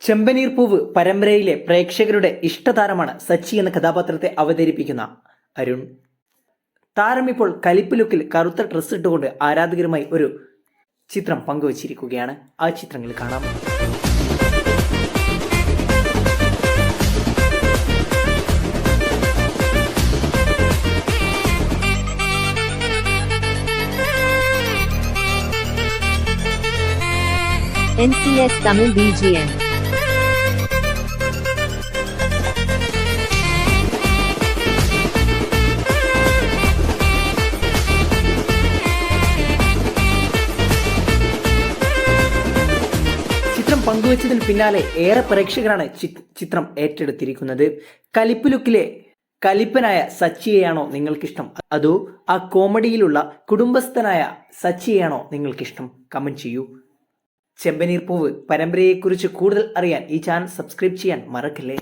ചെമ്പനീർ പൂവ് പരമ്പരയിലെ പ്രേക്ഷകരുടെ ഇഷ്ടതാരമാണ് സച്ചി എന്ന കഥാപാത്രത്തെ അവതരിപ്പിക്കുന്ന അരുൺ. താരം ഇപ്പോൾ കലിപ്പ് ലുക്കിൽ കറുത്ത ഡ്രസ്സ് ഇട്ടുകൊണ്ട് ആരാധകരുമായി ഒരു ചിത്രം പങ്കുവച്ചിരിക്കുകയാണ്. ആ ചിത്രങ്ങൾ കാണാം. NCS Tamil BGM. ചിത്രം പങ്കുവച്ചതിന് പിന്നാലെ ഏറെ പ്രേക്ഷകരാണ് ചിത്രം ഏറ്റെടുത്തിരിക്കുന്നത്. കലിപ്പ് ലുക്കിലെ കലിപ്പനായ സച്ചിയെയാണോ നിങ്ങൾക്കിഷ്ടം? അതോ ആ കോമഡിയിലുള്ള കുടുംബസ്ഥനായ സച്ചിയെയാണോ നിങ്ങൾക്കിഷ്ടം? കമന്റ് ചെയ്യൂ. ചെമ്പനീർ പൂവ് പരമ്പരയെക്കുറിച്ച് കൂടുതൽ അറിയാൻ ഈ ചാനൽ സബ്സ്ക്രൈബ് ചെയ്യാൻ മറക്കല്ലേ?